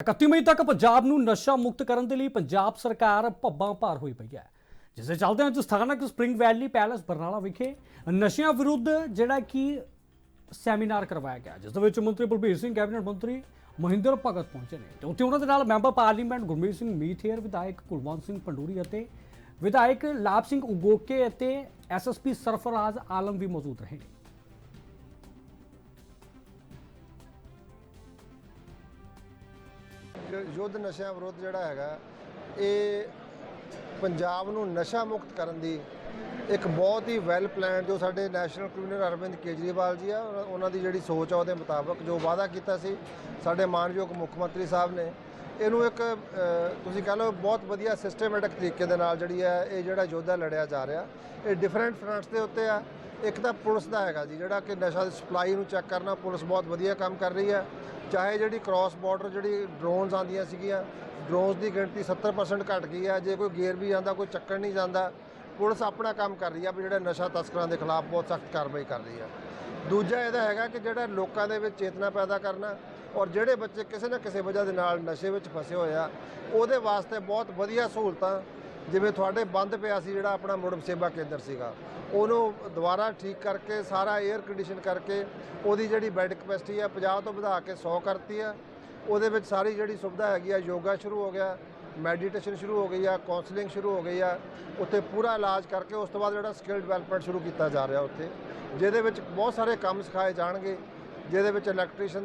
31 ਮਈ ਤੱਕ ਪੰਜਾਬ ਨੂੰ ਨਸ਼ਾ ਮੁਕਤ ਕਰਨ ਦੇ ਲਈ ਪੰਜਾਬ ਸਰਕਾਰ ਭੱਬਾਂ ਭਾਰ ਹੋਈ ਪਈ ਹੈ। ਜਿਸ ਦੇ ਚੱਲਦੇ ਅੱਜ ਸਥਾਨਕ ਸਪ੍ਰਿੰਗ ਵੈਲੀ ਪੈਲੇਸ ਬਰਨਾਲਾ ਵਿਖੇ ਨਸ਼ਿਆਂ ਵਿਰੁੱਧ ਜਿਹੜਾ ਕਿ ਸੈਮੀਨਾਰ ਕਰਵਾਇਆ ਗਿਆ, ਜਿਸ ਦੇ ਵਿੱਚ ਮੰਤਰੀ ਬਲਬੀਰ ਸਿੰਘ, ਕੈਬਨਿਟ ਮੰਤਰੀ ਮਹਿੰਦਰ ਭਗਤ ਪਹੁੰਚੇ ਨੇ। ਤੇ ਉੱਥੇ ਉਹਨਾਂ ਦੇ ਨਾਲ ਮੈਂਬਰ ਪਾਰਲੀਮੈਂਟ ਗੁਰਮੀਤ ਸਿੰਘ ਮੀਥੇਰ ਵਿਧਾਇਕ ਕੁਲਵੰਤ ਸਿੰਘ ਪੰਡੂਰੀ ਅਤੇ ਵਿਧਾਇਕ ਲਾਭ ਸਿੰਘ ਉਗੋਕੇ ਅਤੇ ਐਸਐਸਪੀ ਸਰਫਰਾਜ਼ ਆਲਮ ਵੀ ਮੌਜੂਦ ਰਹੇ ਨੇ। ਯੁੱਧ ਨਸ਼ਿਆਂ ਵਿਰੁੱਧ ਜਿਹੜਾ ਹੈਗਾ, ਇਹ ਪੰਜਾਬ ਨੂੰ ਨਸ਼ਾ ਮੁਕਤ ਕਰਨ ਦੀ ਇੱਕ ਬਹੁਤ ਹੀ ਵੈਲ ਪਲਾਨ ਜੋ ਸਾਡੇ ਨੈਸ਼ਨਲ ਕਨਵੀਨਰ ਅਰਵਿੰਦ ਕੇਜਰੀਵਾਲ ਜੀ ਆ ਉਹਨਾਂ- ਉਹਨਾਂ ਦੀ ਜਿਹੜੀ ਸੋਚ ਆ ਉਹਦੇ ਮੁਤਾਬਕ ਜੋ ਵਾਅਦਾ ਕੀਤਾ ਸੀ, ਸਾਡੇ ਮਾਨਯੋਗ ਮੁੱਖ ਮੰਤਰੀ ਸਾਹਿਬ ਨੇ, ਇਹਨੂੰ ਇੱਕ ਤੁਸੀਂ ਕਹ ਲਓ ਬਹੁਤ ਵਧੀਆ ਸਿਸਟਮੈਟਿਕ ਤਰੀਕੇ ਦੇ ਨਾਲ ਜਿਹੜੀ ਹੈ ਇਹ ਜਿਹੜਾ ਯੋਧਾ ਲੜਿਆ ਜਾ ਰਿਹਾ, ਇਹ ਡਿਫਰੈਂਟ ਫਰੰਟਸ ਦੇ ਉੱਤੇ ਆ। ਇੱਕ ਤਾਂ ਪੁਲਿਸ ਦਾ ਹੈਗਾ ਜੀ, ਜਿਹੜਾ ਕਿ ਨਸ਼ਾ ਦੀ ਸਪਲਾਈ ਨੂੰ ਚੈੱਕ ਕਰਨਾ, ਪੁਲਿਸ ਬਹੁਤ ਵਧੀਆ ਕੰਮ ਕਰ ਰਹੀ ਹੈ ਚਾਹੇ ਜਿਹੜੀ ਕ੍ਰਾਸ ਬਾਰਡਰ ਜਿਹੜੀ ਡਰੋਨਸ ਆਉਂਦੀਆਂ ਸੀਗੀਆਂ ਡਰੋਨਸ ਦੀ ਗਿਣਤੀ 70% ਘਟ ਗਈ ਹੈ। ਜੇ ਕੋਈ ਗੇਰ ਵੀ ਜਾਂਦਾ ਕੋਈ ਚੱਕਰ ਨਹੀਂ ਜਾਂਦਾ, ਪੁਲਿਸ ਆਪਣਾ ਕੰਮ ਕਰ ਰਹੀ ਆ ਵੀ ਜਿਹੜਾ ਨਸ਼ਾ ਤਸਕਰਾਂ ਦੇ ਖਿਲਾਫ ਬਹੁਤ ਸਖਤ ਕਾਰਵਾਈ ਕਰ ਰਹੀ ਹੈ। ਦੂਜਾ ਇਹਦਾ ਹੈਗਾ ਕਿ ਜਿਹੜਾ ਲੋਕਾਂ ਦੇ ਵਿੱਚ ਚੇਤਨਾ ਪੈਦਾ ਕਰਨਾ ਔਰ ਜਿਹੜੇ ਬੱਚੇ ਕਿਸੇ ਨਾ ਕਿਸੇ ਵਜ੍ਹਾ ਦੇ ਨਾਲ ਨਸ਼ੇ ਵਿੱਚ ਫਸੇ ਹੋਏ ਆ, ਉਹਦੇ ਵਾਸਤੇ ਬਹੁਤ ਵਧੀਆ ਸਹੂਲਤਾਂ ਜਿਵੇਂ ਤੁਹਾਡੇ ਬੰਦ ਪਿਆ ਸੀ ਜਿਹੜਾ ਆਪਣਾ ਮੁੜਮ ਸੇਵਾ ਕੇਂਦਰ ਸੀਗਾ, ਉਹਨੂੰ ਦੁਬਾਰਾ ਠੀਕ ਕਰਕੇ, ਸਾਰਾ 에ਅਰ ਕੰਡੀਸ਼ਨ ਕਰਕੇ ਉਹਦੀ ਜਿਹੜੀ ਬੈੱਡ ਕਪੈਸਿਟੀ ਆ 50 ਤੋਂ ਵਧਾ ਕੇ 100 ਕਰਤੀ ਆ। ਉਹਦੇ ਵਿੱਚ ਸਾਰੀ ਜਿਹੜੀ ਸੁਵਿਧਾ ਹੈਗੀ ਆ, ਯੋਗਾ ਸ਼ੁਰੂ ਹੋ ਗਿਆ ਮੈਡੀਟੇਸ਼ਨ ਸ਼ੁਰੂ ਹੋ ਗਈ ਆ ਕਾਉਂਸਲਿੰਗ ਸ਼ੁਰੂ ਹੋ ਗਈ ਆ, ਉੱਥੇ ਪੂਰਾ ਇਲਾਜ ਕਰਕੇ ਉਸ ਤੋਂ ਬਾਅਦ ਜਿਹੜਾ ਸਕਿੱਲ ਡਿਵੈਲਪਮੈਂਟ ਸ਼ੁਰੂ ਕੀਤਾ ਜਾ ਰਿਹਾ ਉੱਥੇ, ਜਿਹਦੇ ਵਿੱਚ ਬਹੁਤ ਸਾਰੇ ਕੰਮ ਸਿਖਾਏ ਜਾਣਗੇ, ਜਿਹਦੇ ਵਿੱਚ ਇਲੈਕਟ੍ਰੀਸ਼ੀਅਨ